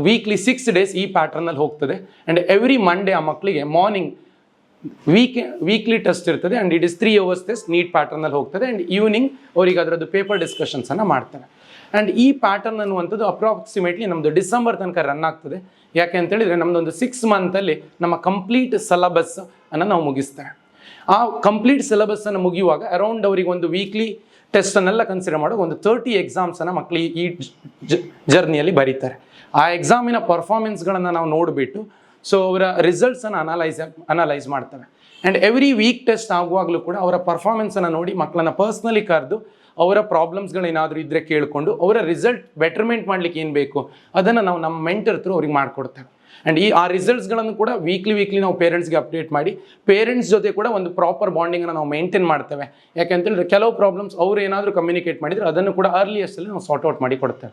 ವೀಕ್ಲಿ ಸಿಕ್ಸ್ ಡೇಸ್ ಈ ಪ್ಯಾಟ್ರನಲ್ಲಿ ಹೋಗ್ತದೆ. ಆ್ಯಂಡ್ ಎವ್ರಿ ಮಂಡೇ ಆ ಮಕ್ಕಳಿಗೆ ಮಾರ್ನಿಂಗ್ ವೀಕ್ ವೀಕ್ಲಿ ಟೆಸ್ಟ್ ಇರ್ತದೆ and it is three hours test NEET ಪ್ಯಾಟರ್ನಲ್ಲಿ ಹೋಗ್ತದೆ ಆ್ಯಂಡ್ ಈವ್ನಿಂಗ್ ಅವ್ರಿಗೆ ಅದರದ್ದು ಪೇಪರ್ ಡಿಸ್ಕಷನ್ಸನ್ನು ಮಾಡ್ತಾರೆ. ಆ್ಯಂಡ್ ಈ ಪ್ಯಾಟರ್ನ್ ಅನ್ನುವಂಥದ್ದು ಅಪ್ರಾಕ್ಸಿಮೇಟ್ಲಿ ನಮ್ಮದು ಡಿಸೆಂಬರ್ ತನಕ ರನ್ ಆಗ್ತದೆ. ಯಾಕೆ ಅಂತೇಳಿದರೆ ನಮ್ಮದೊಂದು ಸಿಕ್ಸ್ ಮಂತಲ್ಲಿ ನಮ್ಮ ಕಂಪ್ಲೀಟ್ ಸಿಲಬಸ್ ಅನ್ನು ನಾವು ಮುಗಿಸ್ತೇವೆ. ಆ ಕಂಪ್ಲೀಟ್ ಸಿಲೆಬಸ್ಸನ್ನು ಮುಗಿಯುವಾಗ ಅರೌಂಡ್ ಅವರಿಗೆ ಒಂದು ವೀಕ್ಲಿ ಟೆಸ್ಟನ್ನೆಲ್ಲ ಕನ್ಸಿಡರ್ ಮಾಡೋ ಒಂದು ತರ್ಟಿ ಎಕ್ಸಾಮ್ಸನ್ನು ಮಕ್ಕಳು ಈ ಜರ್ನಿಯಲ್ಲಿ ಬರೀತಾರೆ. ಆ ಎಕ್ಸಾಮಿನ ಪರ್ಫಾರ್ಮೆನ್ಸ್ಗಳನ್ನು ನಾವು ನೋಡಿಬಿಟ್ಟು ಸೊ ಅವರ ರಿಸಲ್ಟ್ಸನ್ನು ಅನಲೈಸ್ ಅನಲೈಸ್ ಮಾಡ್ತೇವೆ. ಆ್ಯಂಡ್ ಎವ್ರಿ ವೀಕ್ ಟೆಸ್ಟ್ ಆಗುವಾಗಲೂ ಕೂಡ ಅವರ ಪರ್ಫಾರ್ಮೆನ್ಸನ್ನು ನೋಡಿ ಮಕ್ಕಳನ್ನ ಪರ್ಸ್ನಲಿ ಕರೆದು ಅವರ ಪ್ರಾಬ್ಲಮ್ಸ್ಗಳೇನಾದರೂ ಇದ್ದರೆ ಕೇಳಿಕೊಂಡು ಅವರ ರಿಸಲ್ಟ್ ಬೆಟರ್ಮೆಂಟ್ ಮಾಡಲಿಕ್ಕೆ ಏನು ಬೇಕು? ಅದನ್ನು ನಾವು ನಮ್ಮ ಮೆಂಟರ್ ಥ್ರೂ ಅವ್ರಿಗೆ ಮಾಡಿಕೊಡ್ತೇವೆ. ಆ್ಯಂಡ್ ಈ ಆ ರಿಸಲ್ಟ್ಸ್ಗಳನ್ನು ಕೂಡ ವೀಕ್ಲಿ ವೀಕ್ಲಿ ನಾವು ಪೇರೆಂಟ್ಸ್ಗೆ ಅಪ್ಡೇಟ್ ಮಾಡಿ ಪೇರೆಂಟ್ಸ್ ಜೊತೆ ಕೂಡ ಒಂದು ಪ್ರಾಪರ್ ಬಾಂಡಿಂಗನ್ನು ನಾವು ಮೇಂಟೈನ್ ಮಾಡ್ತೇವೆ. ಯಾಕೆಂತೇಳಿದ್ರೆ ಕೆಲವು ಪ್ರಾಬ್ಲಮ್ಸ್ ಅವ್ರು ಏನಾದರೂ ಕಮ್ಯುನಿಕೇಟ್ ಮಾಡಿದರೆ ಅದನ್ನು ಕೂಡ ಅರ್ಲಿಯಸ್ಟಲ್ಲಿ ನಾವು ಸಾರ್ಟ್ ಔಟ್ ಮಾಡಿ ಕೊಡ್ತೇವೆ.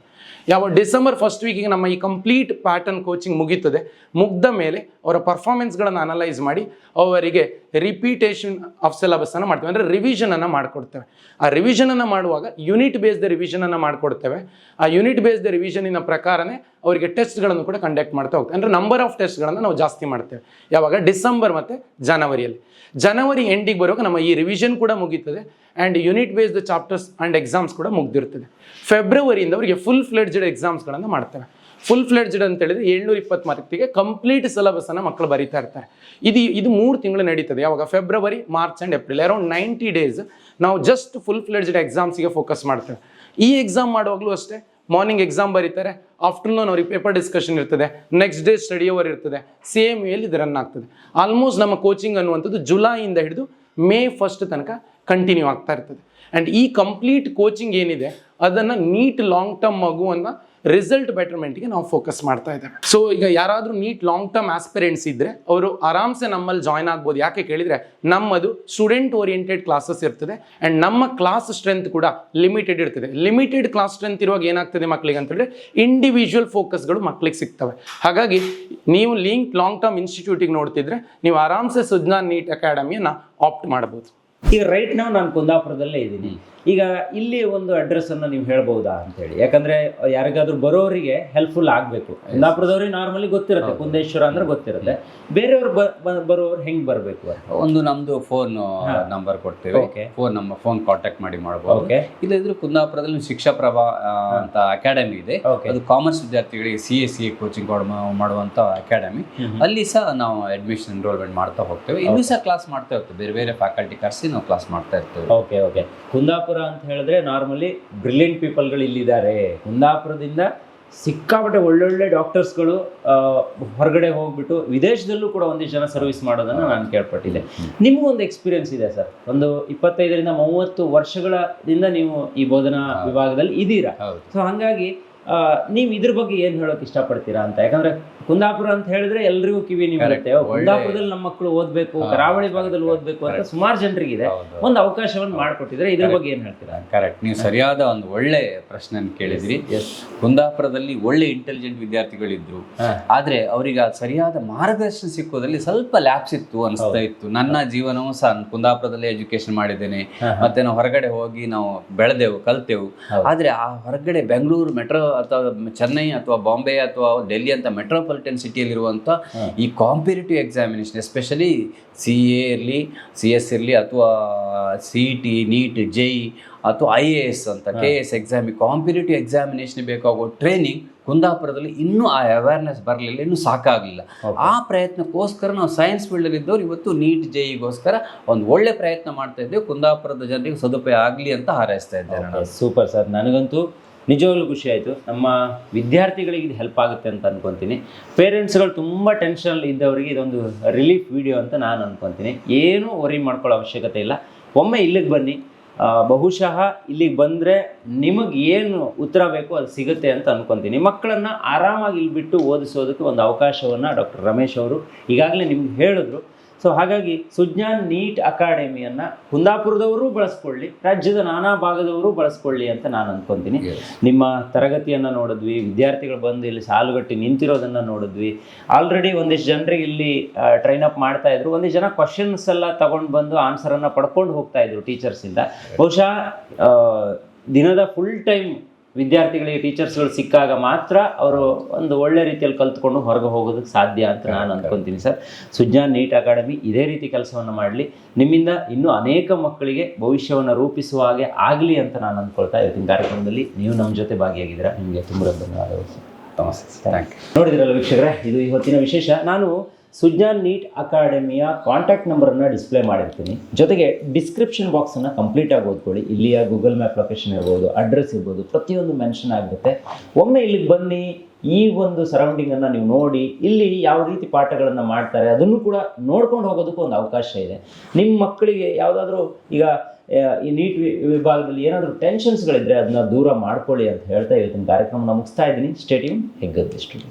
ಯಾವ ಡಿಸೆಂಬರ್ ಫಸ್ಟ್ ವೀಕಿಗೆ ನಮ್ಮ ಈ ಕಂಪ್ಲೀಟ್ ಪ್ಯಾಟರ್ನ್ ಕೋಚಿಂಗ್ ಮುಗೀತದೆ, ಮುಗ್ದ ಮೇಲೆ ಅವರ ಪರ್ಫಾರ್ಮೆನ್ಸ್ಗಳನ್ನು ಅನಲೈಸ್ ಮಾಡಿ, ಅವರಿಗೆ ರಿಪೀಟೇಷನ್ ಆಫ್ ಸಿಲೆಬಸ್ಸನ್ನು ಮಾಡ್ತೇವೆ. ಅಂದರೆ ರಿವಿಷನನ್ನು ಮಾಡಿಕೊಡ್ತೇವೆ. ಆ ರಿವಿಷನನ್ನು ಮಾಡುವಾಗ ಯೂನಿಟ್ ಬೇಸ್ಡ್ ರಿವಿಷನನ್ನು ಮಾಡಿಕೊಡ್ತೇವೆ. ಆ ಯೂನಿಟ್ ಬೇಸ್ಡ್ ರಿವಿಷನಿನ ಪ್ರಕಾರನೇ ಅವರಿಗೆ ಟೆಸ್ಟ್ಗಳನ್ನು ಕೂಡ ಕಂಡಕ್ಟ್ ಮಾಡ್ತಾ ಹೋಗ್ತೇವೆ ಅಂದರೆ ನಂಬರ್ ಆಫ್ ಟೆಸ್ಟ್ಗಳನ್ನು ನಾವು ಜಾಸ್ತಿ ಮಾಡ್ತೇವೆ. ಯಾವಾಗ? ಡಿಸೆಂಬರ್ ಮತ್ತು ಜನವರಿಯಲ್ಲಿ. ಜನವರಿ ಎಂಡಿಗೆ ಬರುವಾಗ ನಮ್ಮ ಈ ರಿವಿಷನ್ ಕೂಡ ಮುಗೀತದೆ and unit based chapters and exams ಕೂಡ ಮುಗ್ದಿರ್ತದೆ. ಫೆಬ್ರವರಿಯಿಂದ ಅವರಿಗೆ ಫುಲ್ ಫ್ಲೆಡ್ಜ್ಡ್ ಎಕ್ಸಾಮ್ಸ್ಗಳನ್ನು ಮಾಡ್ತೇವೆ. ಫುಲ್ ಫ್ಲೆಡ್ಜ್ಡ್ ಅಂತ ಹೇಳಿದ್ರೆ ಏಳ್ನೂರ ಇಪ್ಪತ್ತು ಮಾರ್ಕ್ತಿಗೆ ಕಂಪ್ಲೀಟ್ ಸಿಲೆಬಸ್ಸನ್ನು ಮಕ್ಕಳು ಬರೀತಾ ಇರ್ತಾರೆ. ಇದು ಇದು ಮೂರು ತಿಂಗಳು ನಡೀತದೆ. ಯಾವಾಗ? February March and April around ninety days ನಾವು ಜಸ್ಟ್ ಫುಲ್ ಫ್ಲೆಡ್ಜ್ಡ್ ಎಕ್ಸಾಮ್ಸಿಗೆ ಫೋಕಸ್ ಮಾಡ್ತೇವೆ. ಈ ಎಕ್ಸಾಮ್ ಮಾಡುವಾಗಲೂ ಅಷ್ಟೇ ಮಾರ್ನಿಂಗ್ ಎಕ್ಸಾಮ್ ಬರೀತಾರೆ ಆಫ್ಟರ್ನೂನ್ ಅವ್ರಿಗೆ ಪೇಪರ್ ಡಿಸ್ಕಷನ್ ಇರ್ತದೆ ನೆಕ್ಸ್ಟ್ ಡೇ ಸ್ಟಡಿ ಅವರ್ ಇರ್ತದೆ ಸೇಮ್ ವೇಲಿ ಇದು ರನ್ ಆಗ್ತದೆ. ಆಲ್ಮೋಸ್ಟ್ ನಮ್ಮ ಕೋಚಿಂಗ್ ಅನ್ನುವಂಥದ್ದು ಜುಲೈಯಿಂದ ಹಿಡಿದು ಮೇ ಫಸ್ಟ್ ತನಕ ಕಂಟಿನ್ಯೂ ಆಗ್ತಾ ಇರ್ತದೆ. ಆ್ಯಂಡ್ ಈ ಕಂಪ್ಲೀಟ್ ಕೋಚಿಂಗ್ ಏನಿದೆ, ಅದನ್ನು ನೀಟ್ ಲಾಂಗ್ ಟರ್ಮ್ ಮಗುವನ್ನು ರಿಸಲ್ಟ್ ಬೆಟರ್ಮೆಂಟ್ಗೆ ನಾವು ಫೋಕಸ್ ಮಾಡ್ತಾ ಇದ್ದೇವೆ. ಸೊ ಈಗ ಯಾರಾದರೂ ನೀಟ್ ಲಾಂಗ್ ಟರ್ಮ್ ಆಸ್ಪಿರೆಂಟ್ಸ್ ಇದ್ದರೆ ಅವರು ಆರಾಮ್ಸೆ ನಮ್ಮಲ್ಲಿ ಜಾಯ್ನ್ ಆಗ್ಬೋದು. ಯಾಕೆ ಕೇಳಿದರೆ, ನಮ್ಮದು ಸ್ಟೂಡೆಂಟ್ ಓರಿಯೆಂಟೆಡ್ ಕ್ಲಾಸಸ್ ಇರ್ತದೆ ಆ್ಯಂಡ್ ನಮ್ಮ ಕ್ಲಾಸ್ ಸ್ಟ್ರೆಂತ್ ಕೂಡ ಲಿಮಿಟೆಡ್ ಇರ್ತದೆ. ಲಿಮಿಟೆಡ್ ಕ್ಲಾಸ್ ಸ್ಟ್ರೆಂತ್ ಇರುವಾಗ ಏನಾಗ್ತದೆ ಮಕ್ಕಳಿಗೆ ಅಂತ ಹೇಳಿದ್ರೆ ಇಂಡಿವಿಜುವಲ್ ಫೋಕಸ್ಗಳು ಮಕ್ಕಳಿಗೆ ಸಿಗ್ತವೆ. ಹಾಗಾಗಿ, ನೀವು ಲಿಂಕ್ ಲಾಂಗ್ ಟರ್ಮ್ ಇನ್ಸ್ಟಿಟ್ಯೂಟಿಗೆ ನೋಡ್ತಿದ್ರೆ, ನೀವು ಆರಾಮ್ಸೆ ಸುಜ್ಞಾನ್ ನೀಟ್ ಅಕಾಡೆಮಿಯನ್ನು ಆಪ್ಟ್ ಮಾಡ್ಬೋದು. ಈಗ ರೈಟ್ ನಾವು ನಾನು ಕುಂದಾಪುರದಲ್ಲೇ ಇದ್ದೀನಿ. ಈಗ ಇಲ್ಲಿ ಒಂದು ಅಡ್ರೆಸ್ ಅನ್ನು ನೀವು ಹೇಳ್ಬಹುದಾ ಅಂತೇಳಿ. ಯಾಕಂದ್ರೆ ಯಾರಿಗಾದ್ರೂ ಬರೋರಿಗೆ ಹೆಲ್ಪ್ಫುಲ್ ಆಗಬೇಕು. ಕುಂದಾಪುರದವ್ರಿಗೆ ನಾರ್ಮಲಿ ಗೊತ್ತಿರುತ್ತೆ ಕುಂದೇಶ್ವರ ಅಂದ್ರೆ ಗೊತ್ತಿರುತ್ತೆ. ಬೇರೆಯವ್ರು ಬರೋರು ಹೆಂಗ್ ಬರಬೇಕು ಒಂದು ನಮ್ದು ಫೋನ್ ನಂಬರ್ ಕೊಡ್ತೇವೆ. ಫೋನ್ ನಮ್ಮ ಫೋನ್ ಕಾಂಟ್ಯಾಕ್ಟ್ ಮಾಡಿ ಮಾಡಬಹುದು ಓಕೆ ಇಲ್ಲದಿದ್ರು ಕುಂದಾಪುರದಲ್ಲಿ ಶಿಕ್ಷಾ ಪ್ರಭಾ ಅಂತ ಅಕಾಡೆಮಿ ಇದೆ. ಅದು ಕಾಮರ್ಸ್ ವಿದ್ಯಾರ್ಥಿಗಳಿಗೆ C A C A coaching ಮಾಡುವಂತ ಅಕಾಡೆಮಿ ಅಲ್ಲಿ ಸಹ ನಾವು ಅಡ್ಮಿಷನ್ ಎನ್ರೋಲ್ಮೆಂಟ್ ಮಾಡ್ತಾ ಹೋಗ್ತೇವೆ. ಇಲ್ಲಿ ಸಹ ಕ್ಲಾಸ್ ಮಾಡ್ತಾ ಇರ್ತೇವೆ ಬೇರೆ ಬೇರೆ ಫ್ಯಾಕಲ್ಟಿ ಕರೆಸಿ ನಾವು ಕ್ಲಾಸ್ ಮಾಡ್ತಾ ಇರ್ತೇವೆ. ಓಕೆ ಓಕೆ ಕುಂದಾಪುರ ಅಂತ ಹೇಳಿದ್ರೆ ನಾರ್ಮಲಿ ಬ್ರಿಲಿಯಂಟ್ ಪೀಪಲ್ಗಳು ಇಲ್ಲಿದ್ದಾರೆ. ಕುಂದಾಪುರದಿಂದ ಸಿಕ್ಕಾಪಟ್ಟೆ ಒಳ್ಳೊಳ್ಳೆ ಡಾಕ್ಟರ್ಸ್ಗಳು ಹೊರಗಡೆ ಹೋಗ್ಬಿಟ್ಟು ವಿದೇಶದಲ್ಲೂ ಕೂಡ ಒಂದಿಷ್ಟು ಜನ ಸರ್ವಿಸ್ ಮಾಡೋದನ್ನ ನಾನು ಕೇಳ್ಪಟ್ಟಿದ್ದೆ. ನಿಮಗೂ ಒಂದು ಎಕ್ಸ್ಪೀರಿಯನ್ಸ್ ಇದೆ ಸರ್. ಒಂದು ಇಪ್ಪತ್ತೈದರಿಂದ ಮೂವತ್ತು ವರ್ಷಗಳಿಂದ ನೀವು ಈ ಬೋಧನಾ ವಿಭಾಗದಲ್ಲಿ ಇದ್ದೀರಾ ಸೊ ಹಾಗಾಗಿ ನೀವು ಇದ್ರ ಬಗ್ಗೆ ಏನು ಹೇಳೋಕೆ ಇಷ್ಟಪಡ್ತೀರಾ ಅಂತ? ಯಾಕಂದ್ರೆ ಕುಂದಾಪುರ ಅಂತ ಹೇಳಿದ್ರೆ ಎಲ್ರಿಗೂ ಕಿವಿ ನೀವು Correct. ಕುಂದಾಪುರದಲ್ಲಿ ನಮ್ಮ ಮಕ್ಕಳು ಓದ್ಬೇಕು ಕರಾವಳಿ ಭಾಗದಲ್ಲಿ ಓದ್ಬೇಕು ಅಂತ ಸುಮಾರು ಜನರಿಗಿದೆ. ಒಂದು ಅವಕಾಶವನ್ನು ಮಾಡಿಕೊಟ್ಟಿದ್ರೆ ಇದ್ರ ಬಗ್ಗೆ ಏನ್ ಹೇಳ್ತೀರಾ? ಕರೆಕ್ಟ್ ನೀವು ಸರಿಯಾದ ಒಂದು ಒಳ್ಳೆ ಪ್ರಶ್ನೆ ಕೇಳಿದ್ರಿ. ಕುಂದಾಪುರದಲ್ಲಿ ಒಳ್ಳೆ ಇಂಟೆಲಿಜೆಂಟ್ ವಿದ್ಯಾರ್ಥಿಗಳಿದ್ರು. ಆದ್ರೆ ಅವರಿಗೆ ಸರಿಯಾದ ಮಾರ್ಗದರ್ಶನ ಸಿಕ್ಕೋದ್ರಲ್ಲಿ ಸ್ವಲ್ಪ ಲ್ಯಾಪ್ಸ್ ಇತ್ತು ಅನಿಸ್ತಾ ಇತ್ತು. ನನ್ನ ಜೀವನವೂ ಸಹ ಕುಂದಾಪುರದಲ್ಲಿ ಎಜುಕೇಶನ್ ಮಾಡಿದ್ದೇನೆ. ಮತ್ತೆ ನಾವು ಹೊರಗಡೆ ಹೋಗಿ ನಾವು ಬೆಳೆದೆವು ಕಲ್ತೆವು. ಆದ್ರೆ ಆ ಹೊರಗಡೆ ಬೆಂಗಳೂರು ಮೆಟ್ರೋ ಅಥವಾ ಚೆನ್ನೈ ಅಥವಾ ಬಾಂಬೆ ಅಥವಾ ಡೆಲ್ಲಿ ಅಂತ ಮೆಟ್ರೋಪಾಲಿಟನ್ ಸಿಟಿಯಲ್ಲಿರುವಂಥ ಈ competitive examination especially C A ಇರಲಿ ಸಿ ಎಸ್ ಇರಲಿ ಅಥವಾ ಸಿ ಟಿ ನೀಟ್ ಜೈ ಅಥವಾ ಐ ಎ ಎಸ್ ಅಂತ K S exam competitive examination ಬೇಕಾಗೋ ಟ್ರೈನಿಂಗ್ ಕುಂದಾಪುರದಲ್ಲಿ ಇನ್ನೂ ಆ ಅವೇರ್ನೆಸ್ ಬರಲಿಲ್ಲ ಇನ್ನೂ ಸಾಕಾಗಲಿಲ್ಲ. ಆ ಪ್ರಯತ್ನಕ್ಕೋಸ್ಕರ ನಾವು ಸೈನ್ಸ್ ಫೀಲ್ಡಲ್ಲಿ ಇದ್ದವ್ರು ಇವತ್ತು ನೀಟ್ ಜೆಇಗೋಸ್ಕರ ಒಂದು ಒಳ್ಳೆ ಪ್ರಯತ್ನ ಮಾಡ್ತಾ ಇದ್ದೇವೆ ಕುಂದಾಪುರದ ಜನರಿಗೆ ಸದುಪಯೋಗ ಆಗಲಿ ಅಂತ ಹಾರೈಸ್ತಾ ಇದ್ದೇನೆ ಸೂಪರ್ ಸರ್ ನನಗಂತೂ ನಿಜವಾಗ್ಲೂ ಖುಷಿ ಆಯಿತು. ನಮ್ಮ ವಿದ್ಯಾರ್ಥಿಗಳಿಗೆ ಇದು ಹೆಲ್ಪ್ ಆಗುತ್ತೆ ಅಂತ ಅಂದ್ಕೊತೀನಿ ಪೇರೆಂಟ್ಸ್ಗಳು ತುಂಬ ಟೆನ್ಷನ್ ಇದ್ದವರಿಗೆ ಇದೊಂದು ರಿಲೀಫ್ ವಿಡಿಯೋ ಅಂತ ನಾನು ಅಂದ್ಕೊತೀನಿ ಏನೂ ವರಿ ಮಾಡ್ಕೊಳ್ಳೋ ಅವಶ್ಯಕತೆ ಇಲ್ಲ. ಒಮ್ಮೆ ಇಲ್ಲಿಗೆ ಬನ್ನಿ. ಬಹುಶಃ ಇಲ್ಲಿಗೆ ಬಂದರೆ ನಿಮಗೆ ಏನು ಉತ್ತರ ಬೇಕೋ ಅದು ಸಿಗುತ್ತೆ ಅಂತ ಅಂದ್ಕೊತೀನಿ ಮಕ್ಕಳನ್ನು ಆರಾಮಾಗಿ ಇಲ್ಲಿ ಬಿಟ್ಟು ಓದಿಸೋದಕ್ಕೆ ಒಂದು ಅವಕಾಶವನ್ನು ಡಾಕ್ಟರ್ ರಮೇಶ್ ಅವರು ಈಗಾಗಲೇ ನಿಮ್ಗೆ ಹೇಳಿದ್ರು. ಸೊ ಹಾಗಾಗಿ ಸುಜ್ಞಾನ್ ನೀಟ್ ಅಕಾಡೆಮಿಯನ್ನು ಕುಂದಾಪುರದವರು ಬಳಸ್ಕೊಳ್ಳಿ ರಾಜ್ಯದ ನಾನಾ ಭಾಗದವರು ಬಳಸ್ಕೊಳ್ಳಿ ಅಂತ ನಾನು ಅನ್ಕೊಂತೀನಿ. ನಿಮ್ಮ ತರಗತಿಯನ್ನು ನೋಡಿದ್ವಿ ವಿದ್ಯಾರ್ಥಿಗಳು ಬಂದು ಇಲ್ಲಿ ಸಾಲುಗಟ್ಟಿ ನಿಂತಿರೋದನ್ನು ನೋಡಿದ್ವಿ. ಆಲ್ರೆಡಿ ಒಂದಿಷ್ಟು ಜನರಿಗೆ ಇಲ್ಲಿ ಟ್ರೈನ್ ಅಪ್ ಮಾಡ್ತಾ ಇದ್ರು. ಒಂದಿಷ್ಟು ಜನ ಕ್ವಶನ್ಸ್ ಎಲ್ಲ ತಗೊಂಡು ಬಂದು ಆನ್ಸರನ್ನು ಪಡ್ಕೊಂಡು ಹೋಗ್ತಾ ಇದ್ರು ಟೀಚರ್ಸಿಂದ ಬಹುಶಃ ದಿನದ ಫುಲ್ ಟೈಮ್ ವಿದ್ಯಾರ್ಥಿಗಳಿಗೆ ಟೀಚರ್ಸ್ಗಳು ಸಿಕ್ಕಾಗ ಮಾತ್ರ ಅವರು ಒಂದು ಒಳ್ಳೆ ರೀತಿಯಲ್ಲಿ ಕಲ್ತ್ಕೊಂಡು ಹೊರಗೆ ಹೋಗೋದಕ್ಕೆ ಸಾಧ್ಯ ಅಂತ ನಾನು ಅಂದ್ಕೊತೀನಿ ಸರ್. ಸುಜ್ಞಾನ್ ನೀಟ್ ಅಕಾಡೆಮಿ ಇದೇ ರೀತಿ ಕೆಲಸವನ್ನು ಮಾಡಲಿ. ನಿಮ್ಮಿಂದ ಇನ್ನೂ ಅನೇಕ ಮಕ್ಕಳಿಗೆ ಭವಿಷ್ಯವನ್ನು ರೂಪಿಸುವ ಹಾಗೆ ಆಗಲಿ ಅಂತ ನಾನು ಅಂದ್ಕೊಳ್ತಾ ಇವತ್ತಿನ ಕಾರ್ಯಕ್ರಮದಲ್ಲಿ ನೀವು ನಮ್ಮ ಜೊತೆ ಭಾಗಿಯಾಗಿದ್ದೀರಾ. ನಿಮಗೆ ತುಂಬ ಧನ್ಯವಾದಗಳು ಸರ್. ನಮಸ್ತೆ ಥ್ಯಾಂಕ್ ಯು ನೋಡಿದ್ರಲ್ಲ ವೀಕ್ಷಕರೇ ಇದು ಇವತ್ತಿನ ವಿಶೇಷ. ನಾನು ಸುಜ್ಞಾನ್ ನೀಟ್ ಅಕಾಡೆಮಿಯ ಕಾಂಟ್ಯಾಕ್ಟ್ ನಂಬರನ್ನು ಡಿಸ್ಪ್ಲೇ ಮಾಡಿರ್ತೀನಿ. ಜೊತೆಗೆ ಡಿಸ್ಕ್ರಿಪ್ಷನ್ ಬಾಕ್ಸನ್ನು ಕಂಪ್ಲೀಟಾಗಿ ಓದ್ಕೊಳ್ಳಿ. ಇಲ್ಲಿಯ ಗೂಗಲ್ ಮ್ಯಾಪ್ ಲೊಕೇಶನ್ ಇರ್ಬೋದು, ಅಡ್ರೆಸ್ ಇರ್ಬೋದು, ಪ್ರತಿಯೊಂದು ಮೆನ್ಷನ್ ಆಗುತ್ತೆ ಒಮ್ಮೆ ಇಲ್ಲಿಗೆ ಬನ್ನಿ, ಈ ಒಂದು ಸರೌಂಡಿಂಗನ್ನು ನೀವು ನೋಡಿ, ಇಲ್ಲಿ ಯಾವ ರೀತಿ ಪಾಠಗಳನ್ನು ಮಾಡ್ತಾರೆ ಅದನ್ನು ಕೂಡ ನೋಡ್ಕೊಂಡು ಹೋಗೋದಕ್ಕೂ ಒಂದು ಅವಕಾಶ ಇದೆ. ನಿಮ್ಮ ಮಕ್ಕಳಿಗೆ ಯಾವುದಾದ್ರೂ ಈಗ ಈ ನೀಟ್ ವಿಭಾಗದಲ್ಲಿ ಏನಾದರೂ ಟೆನ್ಷನ್ಸ್ಗಳಿದ್ರೆ ಅದನ್ನ ದೂರ ಮಾಡ್ಕೊಳ್ಳಿ ಅಂತ ಹೇಳ್ತಾ ಇವತ್ತಿನ ಕಾರ್ಯಕ್ರಮನ ಮುಗಿಸ್ತಾ ಇದ್ದೀನಿ. ಸ್ಟೇಡಿಯಂ ಹೆಗ್ಗದ್ದಿಷ್ಟು.